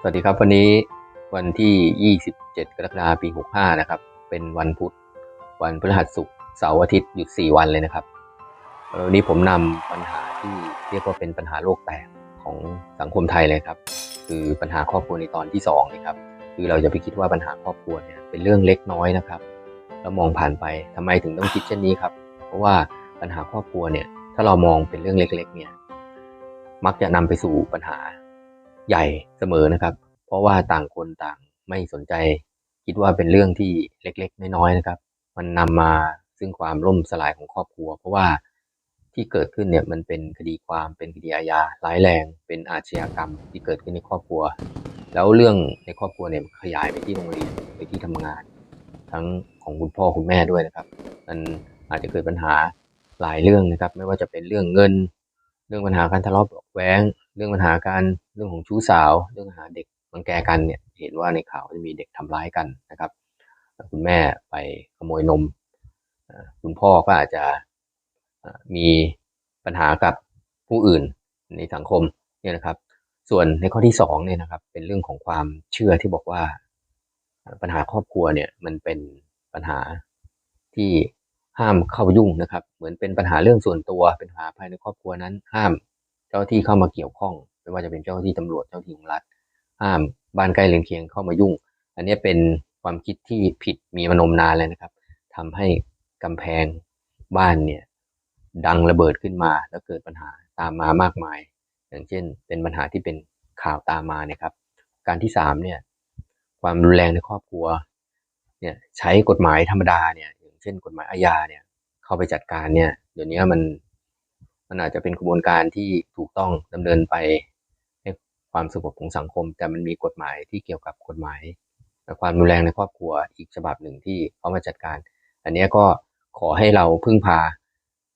สวัสดีครับ วันนี้วันที่ 27 กรกฎาคมปี 65 นะครับ เป็นวันพุธ วันพฤหัสศุกร์เสาร์อาทิตย์หยุด 4 วันเลยนะครับวันนี้ผมนำปัญหาที่เรียกว่าเป็นปัญหาโลกแตกของสังคมไทยเลยครับ คือปัญหาครอบครัวในตอนที่2นี่ครับคือเราจะไปคิดว่าปัญหาครอบครัวเนี่ยเป็นเรื่องเล็กน้อยนะครับแล้วมองผ่านไปทำไมถึงต้องคิดเช่นนี้ครับ เพราะว่าปัญหาครอบครัวเนี่ยถ้าเรามองเป็นเรื่องเล็ก ๆ เนี่ยมักจะนำไปสู่ปัญหา ใหญ่เสมอนะครับ เพราะว่าต่างคนต่างไม่สนใจ คิดว่าเป็นเรื่องที่เล็กๆน้อยๆนะครับ มันนำมาซึ่งความล่มสลายของครอบครัว เพราะว่าที่เกิดขึ้นเนี่ยมันเป็นคดีความเป็นคดีอาญาร้ายแรง เป็นอาชญากรรมที่เกิดขึ้นในครอบครัว แล้วเรื่องในครอบครัวเนี่ยขยายไปที่โรงเรียนไปที่ทำงาน ทั้งของคุณพ่อคุณแม่ด้วยนะครับ มันอาจจะเกิดปัญหาหลายเรื่องนะครับ ไม่ว่าจะเป็นเรื่องเงิน เรื่องปัญหาการทะเลาะเบาแว้ง เรื่องปัญหาการเรื่องของชู้สาว เรื่องหาเด็กรังแกกันเนี่ยเห็นว่าในข่าวจะมีเด็กทำร้ายกันนะครับ คุณแม่ไปขโมยนม คุณพ่อก็อาจจะมีปัญหากับผู้อื่นในสังคมเนี่ยนะครับ ส่วนในข้อที่สองเนี่ยนะครับ เป็นเรื่องของความเชื่อที่บอกว่าปัญหาครอบครัวเนี่ยมันเป็นปัญหาที่ห้ามเข้ายุ่งนะครับ เหมือนเป็นปัญหาเรื่องส่วนตัว เป็นปัญหาภายในครอบครัวนั้นห้าม เจ้าที่เข้ามาเกี่ยวข้อง ไม่ว่าจะเป็นเจ้าที่ตำรวจเจ้าที่ของรัฐห้ามบ้านใกล้เรือนเคียงเข้ามายุ่ง อันนี้เป็นความคิดที่ผิดมีมานมนานแล้วนะครับทำให้กำแพงบ้านเนี่ยดังระเบิดขึ้นมาแล้วเกิดปัญหาตามมามากมาย อย่างเช่น เป็นปัญหาที่เป็นข่าวตามมาเนี่ยครับ การที่สามเนี่ยความรุนแรงในครอบครัวเนี่ยใช้กฎหมายธรรมดาเนี่ยอย่างเช่น กฎหมายอาญาเนี่ยเข้าไปจัดการเนี่ยเดี๋ยวนี้มัน มันอาจจะเป็นกระบวนการที่ถูกต้องดำเนินไปให้ความสงบของสังคม แต่มันมีกฎหมายที่เกี่ยวกับกฎหมายและความรุนแรงในครอบครัวอีกฉบับหนึ่งที่เขามาจัดการ อันนี้ก็ขอให้เราพึ่งพา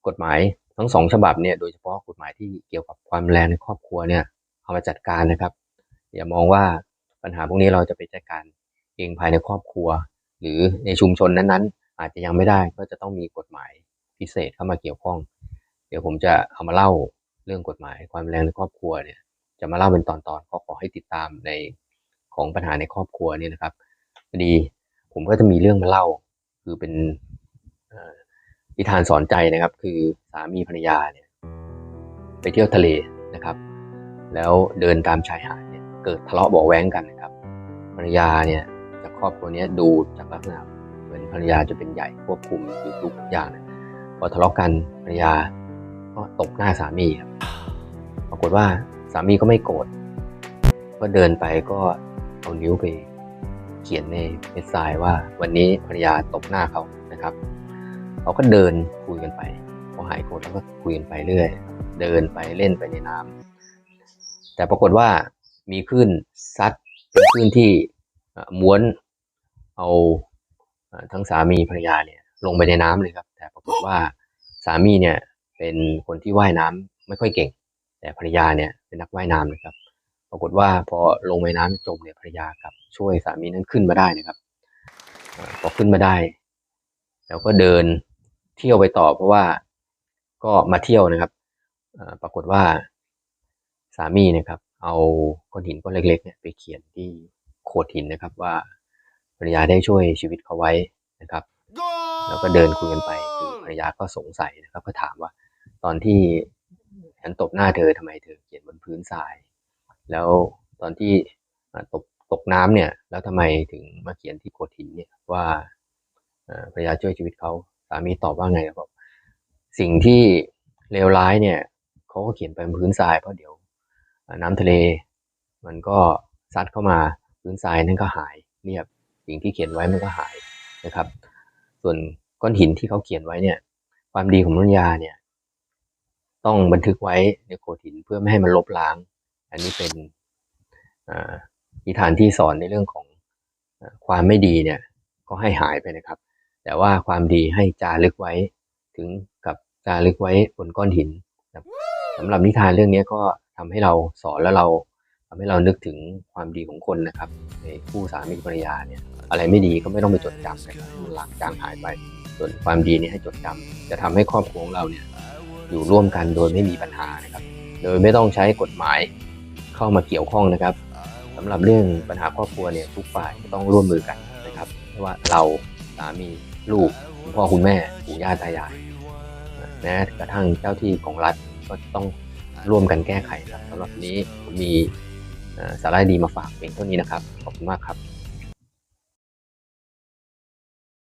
กฎหมายทั้งสองฉบับเนี่ยโดยเฉพาะกฎหมายที่เกี่ยวกับความรุนแรงในครอบครัวเนี่ยเอามาจัดการนะครับ อย่ามองว่าปัญหาพวกนี้เราจะไปจัดการเองภายในครอบครัว หรือในชุมชนนั้นๆ อาจจะยังไม่ได้ก็จะต้องมีกฎหมายพิเศษเข้ามาเกี่ยวข้อง เดี๋ยวผมจะเอามาเล่าเรื่องกฎหมายความแรงในครอบครัวเนี่ยจะมาเล่าเป็นตอนๆก็ขอให้ติดตามในของปัญหาในครอบครัวเนี่ยนะครับพอดีผมก็จะมีเรื่องมาเล่า คือเป็นนิทานสอนใจนะครับ คือสามีภรรยาเนี่ยไปเที่ยวทะเลนะครับ แล้วเดินตามชายหาดเนี่ยเกิดทะเลาะเบาแว้งกันนะครับภรรยาเนี่ยจากครอบครัวนี้ดูจากลักษณะเหมือนภรรยาจะเป็นใหญ่ควบคุมอยู่ทุกอย่างนะพอทะเลาะกันภรรยา ก็ตบหน้าสามีครับปรากฏว่าสามีก็ไม่โกรธก็เดินไปก็เอานิ้วไปเขียนในเม็ดทรายว่าวันนี้ภรรยาตบหน้าเขานะครับเขาก็เดินคุยกันไปพอหายโกรธแล้วก็คุยกันไปเรื่อย เดินไปเล่นไปในน้ำแต่ปรากฏว่ามีคลื่นซัดเป็นคลื่นที่ม้วนเอาทั้งสามีภรรยาเนี่ยลงไปในน้ำเลยครับ แต่ปรากฏว่าสามีเนี่ย เป็นคนที่ว่ายน้ำไม่ค่อยเก่ง แต่ภรรยาเนี่ยเป็นนักว่ายน้ำนะครับ ปรากฏว่าพอลงไปน้ำจมเนี่ยภรรยากับช่วยสามีนั้นขึ้นมาได้นะครับพอขึ้นมาได้ แล้วก็เดินเที่ยวไปต่อเพราะว่าก็มาเที่ยวนะครับปรากฏว่าสามีนะครับ เอาก้อนหินก้อนเล็กๆเนี่ยไปเขียนที่โขดหินนะครับว่าภรรยาได้ช่วยชีวิตเขาไว้นะครับ แล้วก็เดินคุยกันไปคือภรรยาก็สงสัยนะครับ ก็ถามว่า ตอนที่ฉันตบหน้าเธอทำไมเธอเขียนบนพื้นทราย แล้วตอนที่ตกตกน้ำเนี่ย แล้วทำไมถึงมาเขียนที่โขดหินเนี่ยว่าภรรยาช่วยชีวิตเขาสามีตอบว่าไงครับสิ่งที่เลวร้ายเนี่ยเขาก็เขียนไปบนพื้นทรายเพราะเดี๋ยวน้ำทะเล มันก็ซัดเข้ามาพื้นทรายนั่นก็หายเรียบสิ่งที่เขียนไว้มันก็หายนะครับ ส่วนก้อนหินที่เขาเขียนไว้เนี่ย ความดีของมนุษยาเนี่ย ต้องบันทึกไว้ในโขดหินเพื่อไม่ให้มันลบล้าง อันนี้เป็นอิทานที่สอนในเรื่องของอความไม่ดีเนี่ยก็ให้หายไปนะครับ แต่ว่าความดีให้จารึกไว้ถึงกับจารึกไว้บนก้อนหินสำหรับนิทานเรื่องนี้ก็ทำให้เราสอนแล้วเราทำให้เรานึกถึงความดีของคนนะครับในคู่สามีภรรยาเนี่ยอะไรไม่ดีก็ไม่ต้องไปจดจำนะครับให้มันหลังจางหายไป ส่วนความดีนี่ให้จดจำจะทำให้ครอบครัวของเราเนี่ย อยู่ร่วมกันโดยไม่มีปัญหานะครับ โดยไม่ต้องใช้กฎหมายเข้ามาเกี่ยวข้องนะครับสำหรับเรื่องปัญหาครอบครัวเนี่ยทุกฝ่ายต้องร่วมมือกันนะครับไม่ว่าเราสามีลูกคุณพ่อคุณแม่ปู่ย่าตายายแม้กระทั่งเจ้าที่ของรัฐก็ต้องร่วมกันแก้ไขครับสำหรับนี้ผมมีสาระดีมาฝากเพียงเท่านี้นะครับ ขอบคุณมากครับ